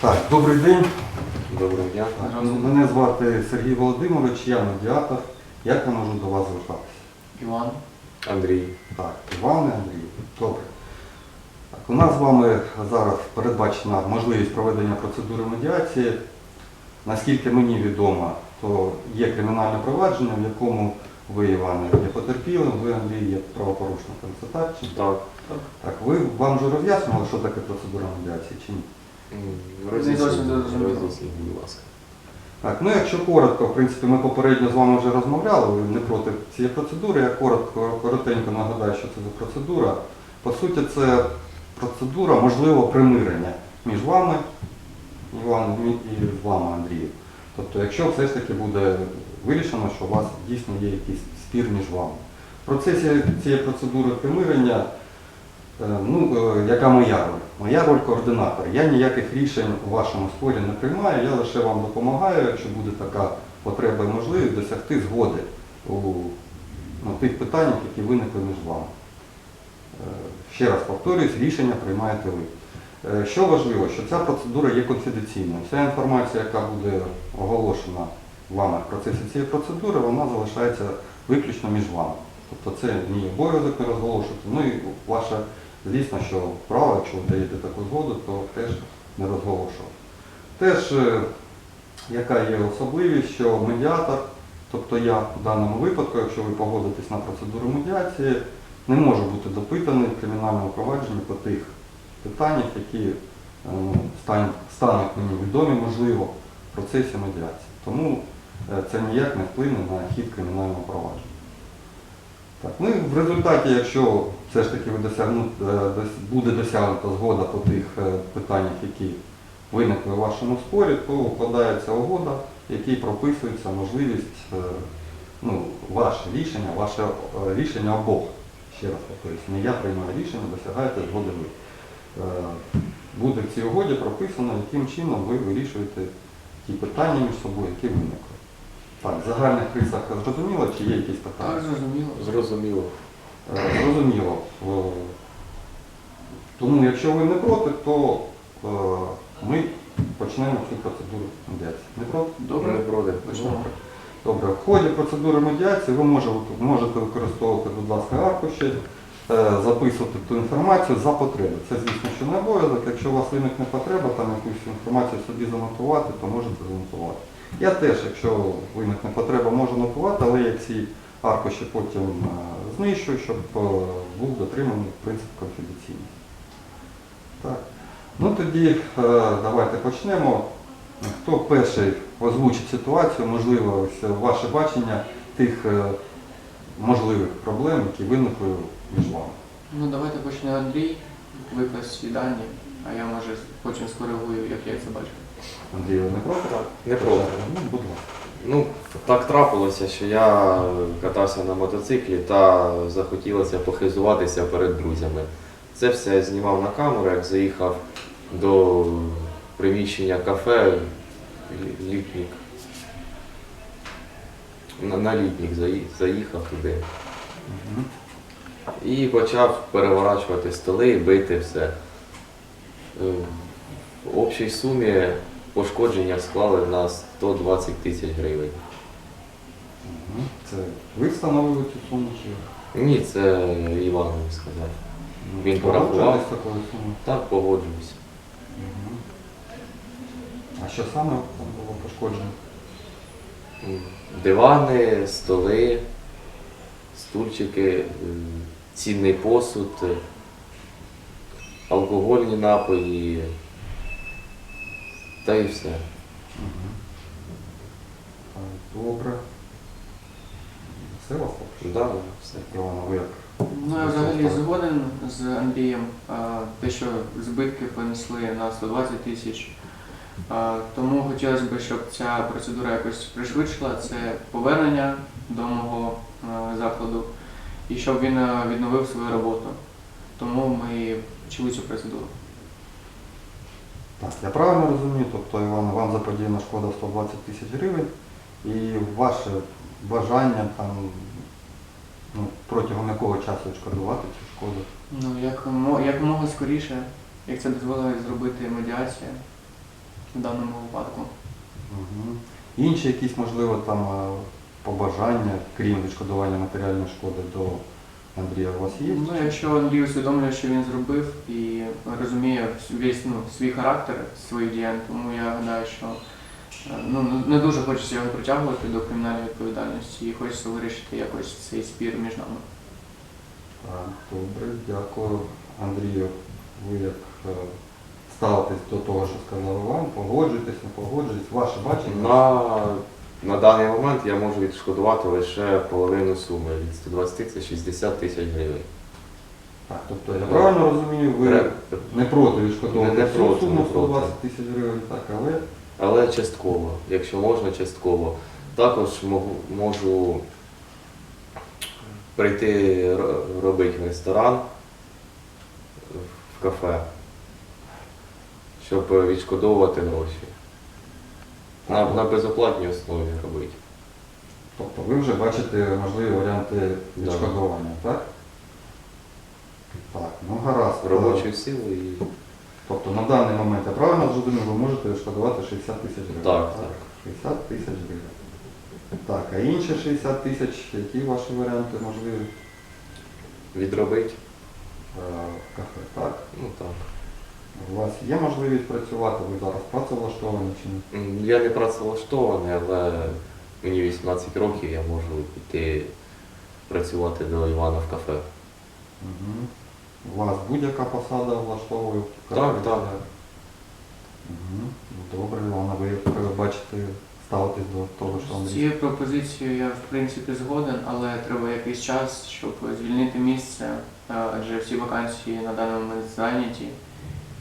Так, добрий день. Доброго дня. Так, Мене звати Сергій Володимирович, я медіатор. Як я можу до вас звертатися? Іван. Андрій. Так, Іван і Андрій. Добре. Так, у нас з вами зараз передбачена можливість проведення процедури медіації. Наскільки мені відомо, то є кримінальне провадження, в якому ви, Іване, є потерпілим, ви, Андрій, є правопорушником. Це так? Чи? Так. Так, ви вам вже роз'яснювали, що таке процедура медіації чи ні? Роз'ясніть, роз'ясніть, будь ласка. Так, ну якщо коротко, в принципі, ми попередньо з вами вже розмовляли, ви не проти цієї процедури. Я коротко, коротенько нагадаю, що це за процедура. По суті, це процедура можливого примирення між вами, Іваном, і вами, Андрію. Тобто, якщо все ж таки буде вирішено, що у вас дійсно є якийсь спір між вами. В процесі цієї процедури примирення, ну, е, яка моя роль? Моя роль координатора. Я ніяких рішень у вашому спорі не приймаю, я лише вам допомагаю, якщо буде така потреба і можливість досягти згоди у ну, тих питаннях, які виникли між вами. Е, Ще раз повторюсь, рішення приймаєте ви. Е, Що важливо, що ця процедура є конфіденційною. Вся інформація, яка буде оголошена вами в процесі цієї процедури, вона залишається виключно між вами. Тобто це мій обов'язок не розголошувати. Ну і ваше, звісно, що право, якщо ви даєте таку згоду, то теж не розголошувати. Теж, е, яка є особливість, що медіатор, тобто я в даному випадку, якщо ви погодитесь на процедуру медіації, не можу бути допитаний в кримінальному провадженні по тих питаннях, які е, ну, стануть мені відомі, можливо, в процесі медіації. Тому е, це ніяк не вплине на хід кримінального провадження. Так, ну і в результаті, якщо все ж таки е, буде досягнута згода по тих е, питаннях, які виникли у вашому спорі, то укладається угода, в якій прописується можливість, е, ну, ваше рішення, ваше рішення обох. Ще раз повторюсь, не я приймаю рішення, досягаєте згоди ви. Буде в цій угоді прописано, яким чином ви вирішуєте ті питання між собою, які виникли. Так, в загальних рисах зрозуміло, чи є якісь питання? Так, зрозуміло. Зрозуміло. Е, Зрозуміло. Е, Тому якщо ви не проти, то е, ми почнемо цю процедуру медіації. Не проти? Добре. Не проти. Почнемо. Добре. В ході процедури медіації ви можете, можете використовувати, будь ласка, аркуші, е, записувати ту інформацію за потреби. Це, звісно, що не обов'язок. Якщо у вас виникне потреба там якусь інформацію собі занотувати, то можете занотувати. Я теж, якщо виникне потреба, можу нотувати, але я ці аркуші потім е, знищую, щоб е, був дотриманий принцип конфіденційності. Так. Ну тоді е, давайте почнемо. Хто перший озвучить ситуацію, можливо, ваше бачення тих можливих проблем, які виникли між вами. Ну давайте почне Андрій, викласть всі дані, а я може потім скоригую, як я це бачу. Андрій, ви не проти? Не проти. Ну, будь ласка. Ну, так трапилося, що я катався на мотоциклі та захотілося похизуватися перед друзями. Це все я знімав на камеру, як заїхав до приміщення кафе Літнік. На, на літнік заїхав туди. І почав переворачувати столи, бити все. В общій сумі пошкодження склали на 120 тисяч гривень. Це ви встановили цю суму чи Ні, це Іван мені сказав. ну, Він порахував. з такою сумою? Так, погоджуюсь. Мгм. А що саме там було пошкоджено? Дивани, столи, стульчики, е, цінний посуд, е, алкогольні напої та і все. Добре. Все вас? Да, все. Івана, ви як? Ну я взагалі згоден з Андрієм. А, Те, що збитки понесли на 120 тисяч. А, Тому хотілося б, щоб ця процедура якось пришвидшила це повернення до мого а, закладу і щоб він а, відновив свою роботу. Тому ми почали цю процедуру. Так, я правильно розумію, тобто Іван, вам заподіяна шкода 120 тисяч гривень і ваше бажання там ну, протягом якого часу відшкодувати цю шкоду? Ну, як, мо- як мога скоріше, як це дозволила зробити медіація. в даному випадку. Угу. Інші якісь, можливо, там е, побажання, крім відшкодування матеріальної шкоди до Андрія, у вас є? Ну, якщо Андрій усвідомлює, що він зробив і розуміє весь ну, свій характер своїх діянь, тому я гадаю, що е, ну, не дуже хочеться його притягувати до кримінальної відповідальності і хочеться вирішити якось цей спір між нами. Так, добре, дякую. Андрію, ви як е, ставитесь до того, що сказав Іван, погоджуєтесь, не погоджуєтесь, ваше бачення? На, на даний момент я можу відшкодувати лише половину суми від 120 це 60 тисяч гривень. Так, тобто я правильно розумію, ви Треба- не проти відшкодовувати Не- не всю проти, суму не 120 тисяч гривень, так, але Але частково, якщо можна, частково. Також можу, можу прийти ро- робити в ресторан, в кафе, щоб відшкодовувати гроші. На, на безоплатній основі робити. тобто ви вже бачите можливі варіанти відшкодування, так? Так, ну гаразд. Робочу силу і. Тобто на даний момент я правильно зрозумів, ви можете відшкодувати 60 тисяч гривень. Так, так. 60 тисяч гривень. Так, а інші 60 тисяч, які ваші варіанти можливі Відробити? Е, в кафе? Так. Ну так. У вас є можливість працювати, ви зараз працевлаштовані чи ні? М, Я не працевлаштований, але мені 18 років, я можу піти працювати до Івана в кафе. Угу. У вас будь-яка посада влаштовує? в Так, кафе? так. Угу. Добре, Івана, ви як бачите, ставитесь до того, що З Андрій. цією пропозицією я в принципі згоден, але треба якийсь час, щоб звільнити місце, е, адже всі вакансії на даний момент зайняті.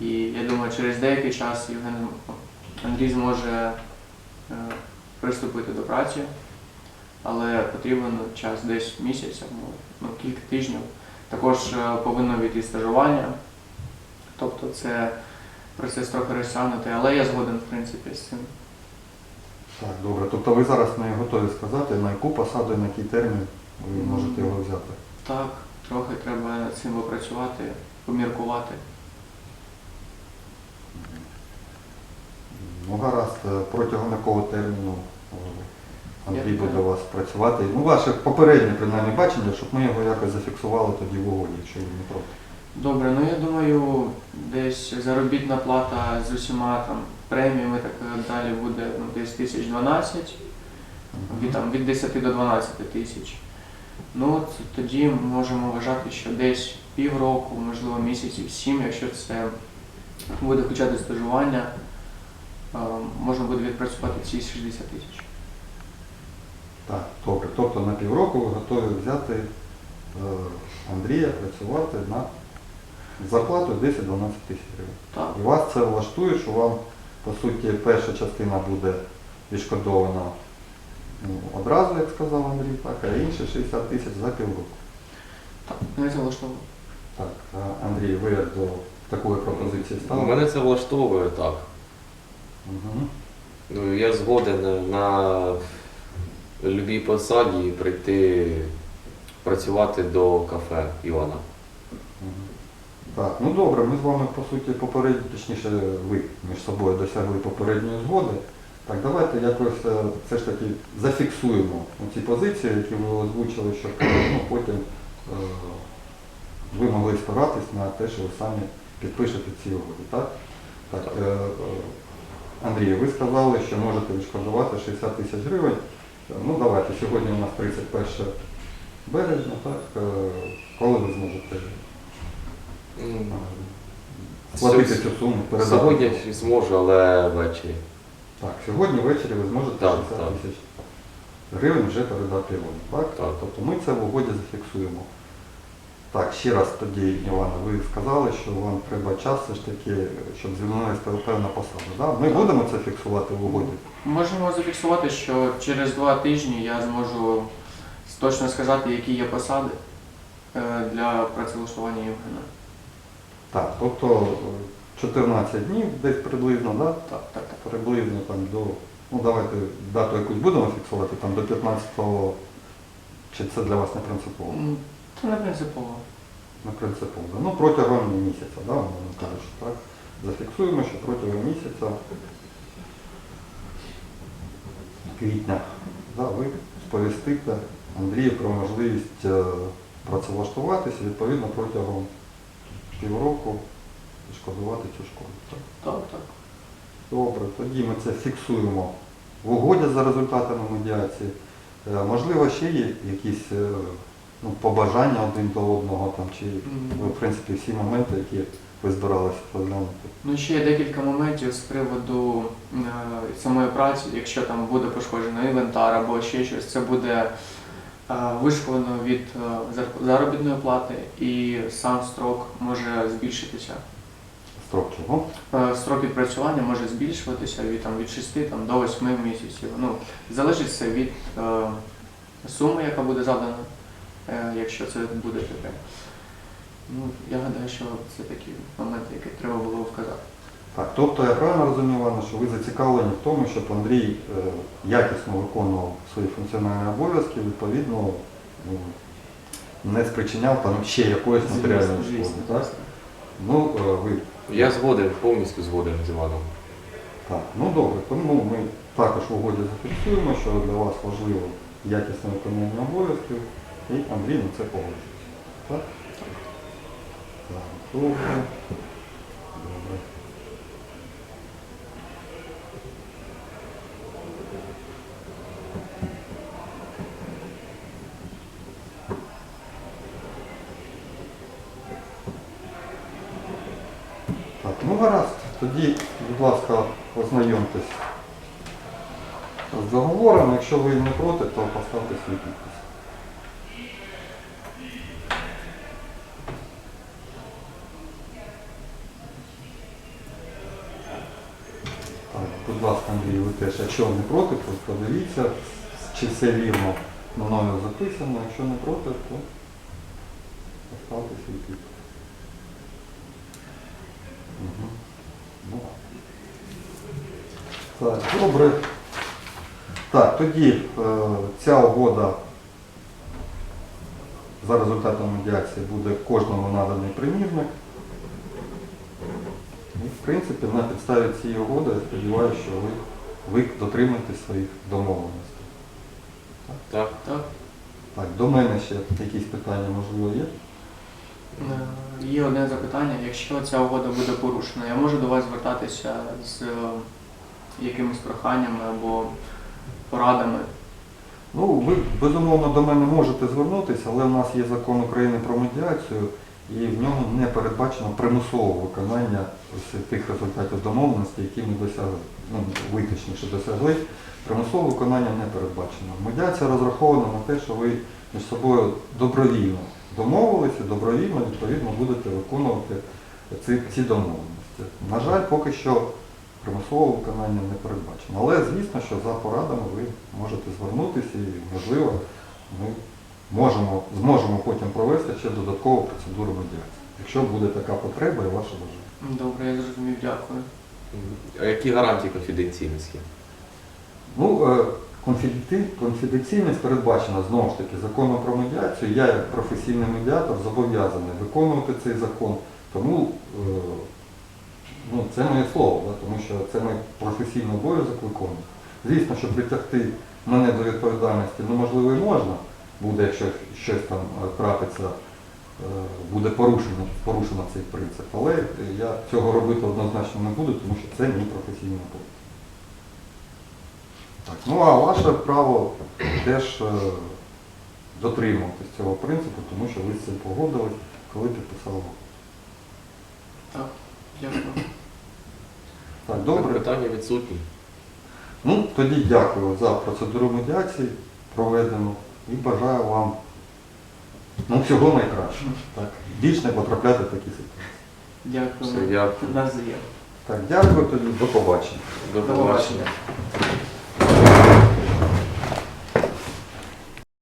І я думаю, через деякий час Євген Андрій зможе е, приступити до праці, але потрібен час десь місяць або ну, кілька тижнів. Також е, повинно війти стажування, тобто це процес трохи розтягнутий, але я згоден в принципі з цим. Так, добре. Тобто ви зараз не готові сказати, на яку посаду і на який термін ви можете його взяти? Так, трохи треба цим попрацювати, поміркувати. Ну гаразд, е, протягом якого терміну е, Андрій буде у вас працювати? Ну, ваше попереднє принаймні бачення, щоб ми його якось зафіксували тоді в угоді, якщо ви не проти. Добре, ну я думаю, десь заробітна плата з усіма там преміями так далі буде ну, десь тисяч 12, від, там, від 10 до 12 тисяч. Ну от тоді можемо вважати, що десь півроку, можливо місяців сім, якщо це буде хоча б стажування, е, можна буде відпрацювати ці 60 тисяч. Так, добре. Тобто на півроку ви готові взяти е, Андрія працювати на зарплату 10-12 тисяч гривень. Так. І вас це влаштує, що вам, по суті, перша частина буде відшкодована ну, одразу, як сказав Андрій, так, а інші 60 тисяч за півроку. Так, мене це влаштовує. Так, Андрій, ви до такої пропозиції ставили? Мене це влаштовує так. Угу. Ну, я згоден на любій посаді прийти працювати до кафе Івана. Так, ну добре, ми з вами по суті попередньо, точніше ви між собою досягли попередньої згоди. Так, давайте якось е, все ж таки зафіксуємо ці позиції, які ви озвучили, щоб ну, потім е, ви могли спиратись на те, що ви самі підпишете ці угоди. Так? Так, е, е, Андрій, ви сказали, що можете відшкодувати 60 тисяч гривень. Е, Ну давайте, сьогодні у нас 31 березня, так? Е, Коли ви зможете М, Сплатити цю суму, передати. Сьогодні зможу, але ввечері. Так, сьогодні ввечері ви зможете Так, 60 так. тисяч гривень вже передати Івану. Так? Так. Тобто ми це в угоді зафіксуємо. Так, ще раз тоді, Івана, ви сказали, що вам треба час все ж таки, щоб звільнилася певна посада. Да? Ми Так. будемо це фіксувати в угоді. Можемо зафіксувати, що через два тижні я зможу точно сказати, які є посади е, для працевлаштування Євгена. Так, тобто е, 14 днів десь приблизно, да? Так, так, так. приблизно там до, ну давайте дату якусь будемо фіксувати, там до 15-го, чи це для вас не принципово? Не принципово. Не принципово. Ну, протягом місяця, да, умовно кажучи, так? Зафіксуємо, що протягом місяця квітня да, ви сповістите Андрію про можливість е, працевлаштуватися відповідно протягом півроку відшкодувати цю школу. Так? Так, так. Добре, тоді ми це фіксуємо в угоді за результатами медіації. Е, Можливо, ще є якісь е, ну, побажання один до одного, там, чи в принципі, всі моменти, які ви збиралися розглянути. Ну, ще є декілька моментів з приводу е, самої праці, якщо там буде пошкоджено інвентар або ще щось, це буде е, вишколено від е, заробітної плати і сам строк може збільшитися. Строк чого? Е, Строк відпрацювання може збільшуватися від, там, від 6 там, до 8 місяців. Ну, залежить все від е, суми, яка буде задана, якщо це буде таке. Ну, я гадаю, що це такі моменти, які треба було вказати. Так, тобто я правильно розумію, Іване, що ви зацікавлені в тому, щоб Андрій е, якісно виконував свої функціональні обов'язки, відповідно ну, не спричиняв там ще якоїсь матеріальної шкоди. Ну, е, ви Я згоден, повністю згоден з Іваном. Так, ну добре, тому ми також в угоді зафіксуємо, що для вас важливо якісне виконання обов'язків, і Андрій це погоджується. Так? Так. Добре. Так, ну гаразд. Тоді, будь ласка, ознайомтесь з договором. Якщо ви не проти, то поставте свій підпис. Так, будь ласка, Андрій, ви теж, якщо не проти, то подивіться, чи все вірно мною записано. Якщо не проти, то поставте свій підпис. Ну, так, добре. Так, тоді е, ця угода за результатом медіації буде кожному наданий примірник. І, в принципі, на підставі цієї угоди я сподіваюся, що ви, ви дотримаєтесь своїх домовленостей. Так. Так? Так, до мене ще якісь питання, можливо, є? Е, Є одне запитання. Якщо ця угода буде порушена, я можу до вас звертатися з е, якимись проханнями або порадами. Ну, ви безумовно до мене можете звернутися, але в нас є закон України про медіацію, і в ньому не передбачено примусове виконання тих результатів домовленості, які ми досягли, ну, ви досягли. Примусове виконання не передбачено. Медіація розрахована на те, що ви між собою добровільно домовилися, добровільно відповідно будете виконувати ці, ці домовленості. На жаль, поки що примусового виконання не передбачено. Але звісно, що за порадами ви можете звернутися і, можливо, ми можемо, зможемо потім провести ще додаткову процедуру медіації, якщо буде така потреба і ваше бажання. Добре, я зрозумів, дякую. А які гарантії конфіденційності? Ну, е, конфіденці- конфіденційність передбачена знову ж таки законом про медіацію. Я як професійний медіатор зобов'язаний виконувати цей закон. Тому е, ну, це моє слово, да, тому що це мій професійний обов'язок виконувати. Звісно, що притягти мене до відповідальності, ну можливо і можна, буде, якщо щось там е, трапиться, е, буде порушено, порушено цей принцип. Але е, я цього робити однозначно не буду, тому що це мій професійний обов'язок. Так, ну а ваше право теж е, дотримуватись цього принципу, тому що ви з цим погодились, коли підписали. Так, дякую. Так, добре. Питання відсутні. Ну, тоді дякую за процедуру медіації проведену і бажаю вам ну, всього найкращого. Так, більш не потрапляти в такі ситуації. Дякую. Все, дякую. Нас є. Так, дякую тоді, до побачення. До побачення.